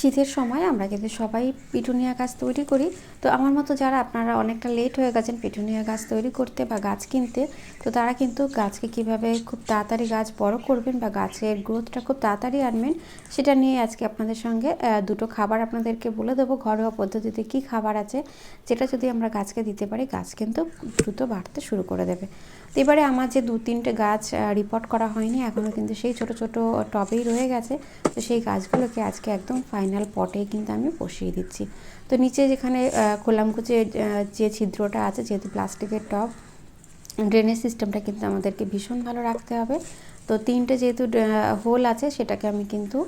শীতের সময় আমরা কিন্তু সবাই পিটুনিয়া গাছ তৈরি করি। তো আমার মতো যারা আপনারা অনেকটা লেট হয়ে গেছেন পিটুনিয়া গাছ তৈরি করতে বা গাছ কিনতে, তো তারা কিন্তু গাছকে কীভাবে খুব তাড়াতাড়ি গাছ বড় করবেন বা গাছের গ্রোথটা খুব তাড়াতাড়ি আনবেন, সেটা নিয়ে আজকে আপনাদের সঙ্গে দুটো খাবার আপনাদেরকে বলে দেবো। ঘরোয়া পদ্ধতিতে কি খাবার আছে, যেটা যদি আমরা গাছকে দিতে পারি, গাছ কিন্তু দ্রুত বাড়তে শুরু করে দেবে। এবারে আমার যে দু তিনটে গাছ রিপোর্ট করা হয়নি এখনও কিন্তু সেই ছোট ছোট টবেই রয়ে গেছে। তো সেই গাছগুলোকে আজকে একদম ফাইনাল পটে কিন্তু আমি বসিয়ে দিচ্ছি। তো নিচে যেখানে খোলামকুচে যে ছিদ্রটা আছে, যেহেতু প্লাস্টিকের টব ড্রেনেজ সিস্টেমটা কিন্তু আমাদেরকে ভীষণ ভালো রাখতে হবে। তো তিনটে যেহেতু হোল আছে, সেটাকে আমি কিন্তু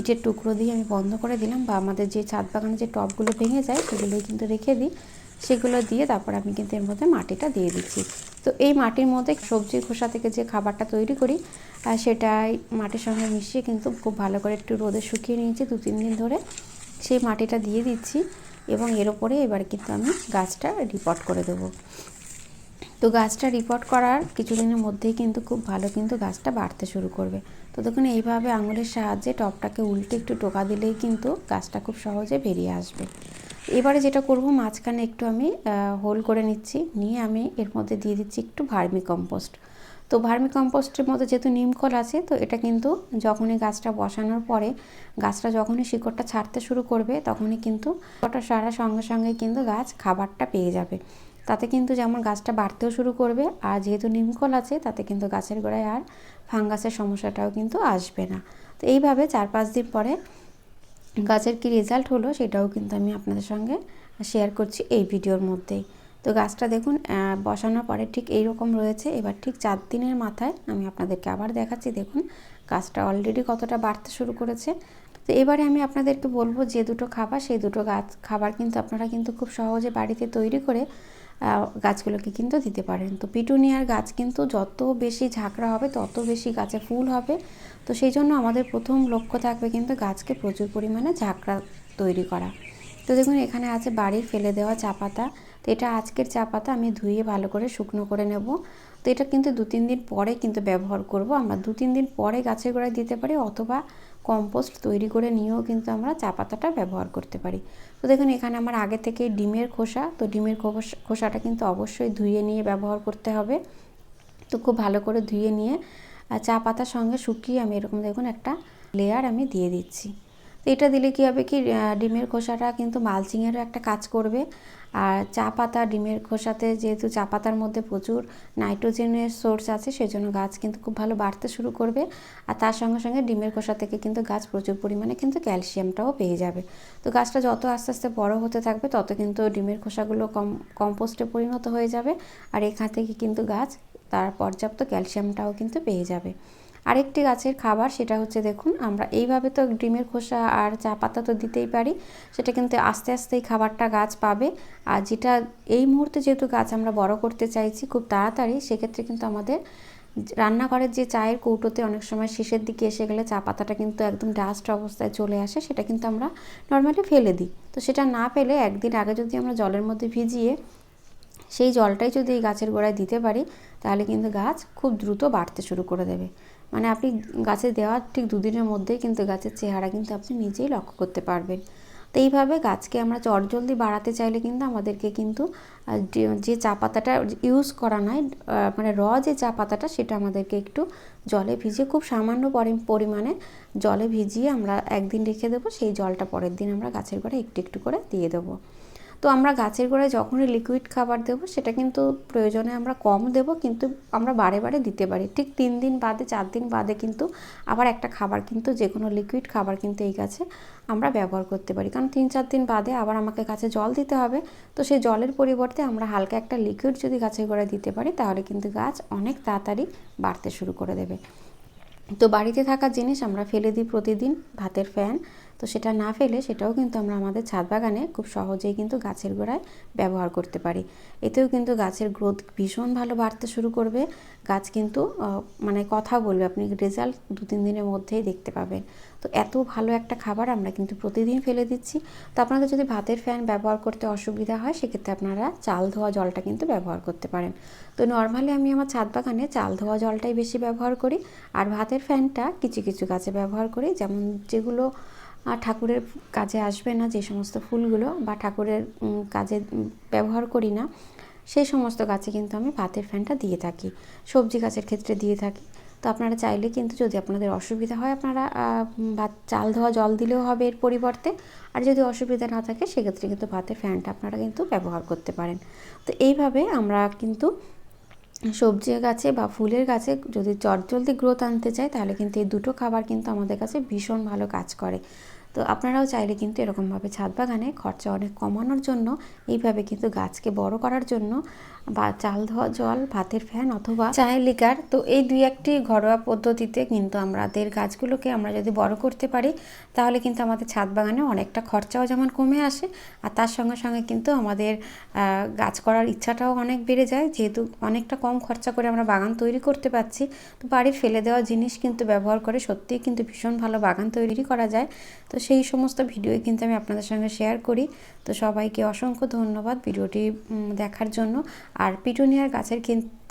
ইটের টুকরো দিয়ে আমি বন্ধ করে দিলাম বা আমাদের যে ছাদ বাগানে যে টবগুলো ভেঙে যায়, সেগুলোই কিন্তু রেখে দিই। সেগুলো দিয়ে তারপর আমি কিন্তু এর মধ্যে মাটিটা দিয়ে দিচ্ছি। তো এই মাটির মধ্যে সবজির খোসা থেকে যে খাবারটা তৈরি করি সেটাই মাটির সঙ্গে মিশিয়ে কিন্তু খুব ভালো করে একটু রোদে শুকিয়ে নিয়েছি, দু তিন দিন ধরে। সেই মাটিটা দিয়ে দিচ্ছি এবং এর ওপরে এবার কিন্তু আমি গাছটা রিপোর্ট করে দেবো। তো গাছটা রিপোর্ট করার কিছুদিনের মধ্যেই কিন্তু খুব ভালো কিন্তু গাছটা বাড়তে শুরু করবে। তো দেখুন, এইভাবে আঙুলের সাহায্যে টপটাকে উল্টে একটু টোকা দিলেই কিন্তু গাছটা খুব সহজে বেরিয়ে আসবে। এবারে যেটা করব, মাঝখানে একটু আমি হোল করে নিচ্ছি। নিয়ে আমি এর মধ্যে দিয়ে দিচ্ছি একটু ভার্মি কম্পোস্ট তো ভার্মি কম্পোস্টের মধ্যে যেহেতু নিমকল আছে, তো এটা কিন্তু যখনই গাছটা বসানোর পরে, গাছটা যখনই শিকড়টা ছাড়তে শুরু করবে, তখনই কিন্তু ওটা সারা সঙ্গে সঙ্গে কিন্তু গাছ খাবারটা পেয়ে যাবে। তাতে কিন্তু যেমন গাছটা বাড়তেও শুরু করবে, আর যেহেতু নিমকল আছে, তাতে কিন্তু গাছের গোড়ায় আর ফাঙ্গাসের সমস্যাটাও কিন্তু আসবে না। তো এইভাবে চার পাঁচ দিন পরে গাছের কি রেজাল্ট হলো সেটাও কিন্তু আমি আপনাদের সঙ্গে শেয়ার করছি এই ভিডিওর মধ্যেই। তো গাছটা দেখুন বসানোর পরে ঠিক এই রকম রয়েছে। এবার ঠিক চার দিনের মাথায় আমি আপনাদেরকে আবার দেখাচ্ছি, দেখুন গাছটা অলরেডি কতটা বাড়তে শুরু করেছে। তো এবারে আমি আপনাদেরকে বলব যে দুটো খাবার, সেই দুটো গাছ, খাবার কিন্তু আপনারা কিন্তু খুব সহজে বাড়িতে তৈরি করে গাছগুলোকে কিন্তু দিতে পারেন। তো পিটুনিয়ার গাছ কিন্তু যত বেশি ঝাঁকড়া হবে, তত বেশি গাছে ফুল হবে। তো সেই জন্য আমাদের প্রথম লক্ষ্য থাকবে কিন্তু গাছকে প্রচুর পরিমাণে ঝাঁকড়া তৈরি করা। তো দেখুন, এখানে আছে বাড়ির ফেলে দেওয়া চা পাতা। তো এটা আজকের চা পাতা, আমি ধুয়ে ভালো করে শুকনো করে নেব। তো এটা কিন্তু দু তিন দিন পরে কিন্তু ব্যবহার করব। আমরা দু তিন দিন পরে গাছের গোড়ায় দিতে পারি, অথবা কম্পোস্ট তৈরি করে নিয়েও কিন্তু আমরা চা পাতাটা ব্যবহার করতে পারি। তো দেখুন, এখানে আমার আগে থেকে ডিমের খোসা। তো ডিমের খোসা, খোসাটা কিন্তু অবশ্যই ধুয়ে নিয়ে ব্যবহার করতে হবে। তো খুব ভালো করে ধুয়ে নিয়ে চা পাতার সঙ্গে শুকিয়ে আমি এরকম দেখুন একটা লেয়ার আমি দিয়ে দিচ্ছি। তো এটা দিলে কী হবে কি ডিমের খোসাটা কিন্তু মালচিংয়েরও একটা কাজ করবে। আর চা পাতা ডিমের খোসাতে যেহেতু চা পাতার মধ্যে প্রচুর নাইট্রোজেনের সোর্স আছে, সেজন্য গাছ কিন্তু খুব ভালো বাড়তে শুরু করবে। আর তার সঙ্গে সঙ্গে ডিমের খোসা থেকে কিন্তু গাছ প্রচুর পরিমাণে কিন্তু ক্যালসিয়ামটাও পেয়ে যাবে। তো গাছটা যত আস্তে আস্তে বড় হতে থাকবে, তত কিন্তু ডিমের খোসাগুলো কম, কম্পোস্টে পরিণত হয়ে যাবে। আর এখান থেকে কিন্তু গাছ, তার পর্যাপ্ত ক্যালসিয়ামটাও কিন্তু পেয়ে যাবে। আরেকটি গাছের খাবার সেটা হচ্ছে দেখুন, আমরা এইভাবে তো ডিমের খোসা আর চা পাতা তো দিতেই পারি, সেটা কিন্তু আস্তে আস্তে এই খাবারটা গাছ পাবে। আর যেটা এই মুহূর্তে যেহেতু গাছ আমরা বড় করতে চাইছি, খুব তাড়াতাড়ি সেক্ষেত্রে কিন্তু আমাদের রান্নাঘরের যে চায়ের কৌটোতে অনেক সময় শেষের দিকে এসে গেলে চা পাতাটা কিন্তু একদম ডাস্ট অবস্থায় চলে আসে, সেটা কিন্তু আমরা নর্মালি ফেলে দিই। তো সেটা না ফেলে একদিন আগে যদি আমরা জলের মধ্যে ভিজিয়ে সেই জলটাই যদি এই গাছের গোড়ায় দিতে পারি, তাহলে কিন্তু গাছ খুব দ্রুত বাড়তে শুরু করে দেবে। মানে আপনি গাছে দেওয়ার ঠিক দুদিনের মধ্যেই কিন্তু গাছের চেহারা কিন্তু আপনি নিজেই লক্ষ্য করতে পারবেন। তো এইভাবে গাছকে আমরা চটজলদি বাড়াতে চাইলে কিন্তু আমাদেরকে কিন্তু যে- চা পাতাটা ইউজ করা নয় মানে র যে চা পাতাটা সেটা আমাদেরকে একটু জলে ভিজিয়ে, খুব সামান্য পরি- পরিমাণে জলে ভিজিয়ে আমরা একদিন রেখে দেবো, সেই জলটা পরের দিন আমরা গাছের গোড়ায় একটু একটু করে দিয়ে দেবো। তো আমরা গাছের গোড়ায় যখনই লিকুইড খাবার দেবো, সেটা কিন্তু প্রয়োজনে আমরা কম দেব, কিন্তু আমরা বারে বারে দিতে পারি। ঠিক তিন দিন বাদে, চার দিন বাদে কিন্তু আবার একটা খাবার কিন্তু যে কোনো লিকুইড খাবার কিন্তু এই গাছে আমরা ব্যবহার করতে পারি। কারণ তিন চার দিন বাদে আবার আমাকে গাছে জল দিতে হবে, তো সেই জলের পরিবর্তে আমরা হালকা একটা লিকুইড যদি গাছের গোড়ায় দিতে পারি, তাহলে কিন্তু গাছ অনেক তাড়াতাড়ি বাড়তে শুরু করে দেবে। তো বাড়িতে থাকা জিনিস আমরা ফেলে দিই প্রতিদিন, ভাতের ফ্যান তো সেটা না ফেলে সেটাও কিন্তু আমরা আমাদের ছাদ বাগানে খুব সহজেই কিন্তু গাছের গোড়ায় ব্যবহার করতে পারি। এতেও কিন্তু গাছের গ্রোথ ভীষণ ভালো বাড়তে শুরু করবে। গাছ কিন্তু মানে কথা বলবে, আপনি রেজাল্ট দু তিন দিনের মধ্যেই দেখতে পাবেন। তো এত ভালো একটা খাবার আমরা কিন্তু প্রতিদিন ফেলে দিচ্ছি। তো আপনাদের যদি ভাতের ফ্যান ব্যবহার করতে অসুবিধা হয়, সেক্ষেত্রে আপনারা চাল ধোয়া জলটা কিন্তু ব্যবহার করতে পারেন। তো নর্মালি আমি আমার ছাদ বাগানে চাল ধোয়া জলটাই বেশি ব্যবহার করি। আর ভাতের ফ্যানটা কিছু কিছু গাছে ব্যবহার করি। যেমন যেগুলো আর ঠাকুরের কাজে আসবে না যে সমস্ত ফুলগুলো বা ঠাকুরের কাজে ব্যবহার করি না, সেই সমস্ত গাছে কিন্তু আমি ভাতের ফ্যানটা দিয়ে থাকি, সবজি গাছের ক্ষেত্রে দিয়ে থাকি। তো আপনারা চাইলে কিন্তু যদি আপনাদের অসুবিধা হয় আপনারা ভাত চাল ধোয়া, জল দিলেও হবে এর পরিবর্তে। আর যদি অসুবিধা না থাকে, সেক্ষেত্রে কিন্তু ভাতের ফ্যানটা আপনারা কিন্তু ব্যবহার করতে পারেন। তো এইভাবে আমরা কিন্তু সবজি গাছে বা ফুলের গাছে যদি চটজলদি গ্রোথ আনতে চাই তাহলে কিন্তু এই দুটো খাবার কিন্তু আমাদের কাছে ভীষণ ভালো কাজ করে। তো আপনারাও চাইলে কিন্তু এরকমভাবে ছাদ বাগানে খরচা অনেক কমানোর জন্য, এইভাবে কিন্তু গাছকে বড় করার জন্য বা চাল ধোয়া, জল, ভাতের ফ্যান অথবা চায়ের লিকার, তো এই দুই একটি ঘরোয়া পদ্ধতিতে কিন্তু আমাদের গাছগুলোকে আমরা যদি বড় করতে পারি, তাহলে কিন্তু আমাদের ছাদ বাগানে অনেকটা খরচাও যেমন কমে আসে, আর তার সঙ্গে সঙ্গে কিন্তু আমাদের গাছ করার ইচ্ছাটাও অনেক বেড়ে যায়। যেহেতু অনেকটা কম খরচা করে আমরা বাগান তৈরি করতে পারছি, তো বাড়ির ফেলে দেওয়া জিনিস কিন্তু ব্যবহার করে সত্যিই কিন্তু ভীষণ ভালো বাগান তৈরি করা যায়। তো সেই সমস্ত ভিডিও কিন্তু আমি আপনাদের সঙ্গে শেয়ার করি। তো সবাইকে অসংখ্য ধন্যবাদ ভিডিওটি দেখার জন্য। আর পিটুনিয়ার গাছের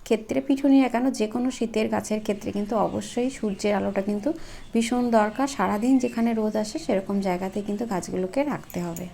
ক্ষেত্রে পিটুনিয়া কেন? যে কোনো শীতের গাছের ক্ষেত্রে কিন্তু অবশ্যই সূর্যের আলোটা কিন্তু ভীষণ দরকার। সারাদিন যেখানে রোদ আসে, সেরকম জায়গাতে কিন্তু গাছগুলোকে রাখতে হবে।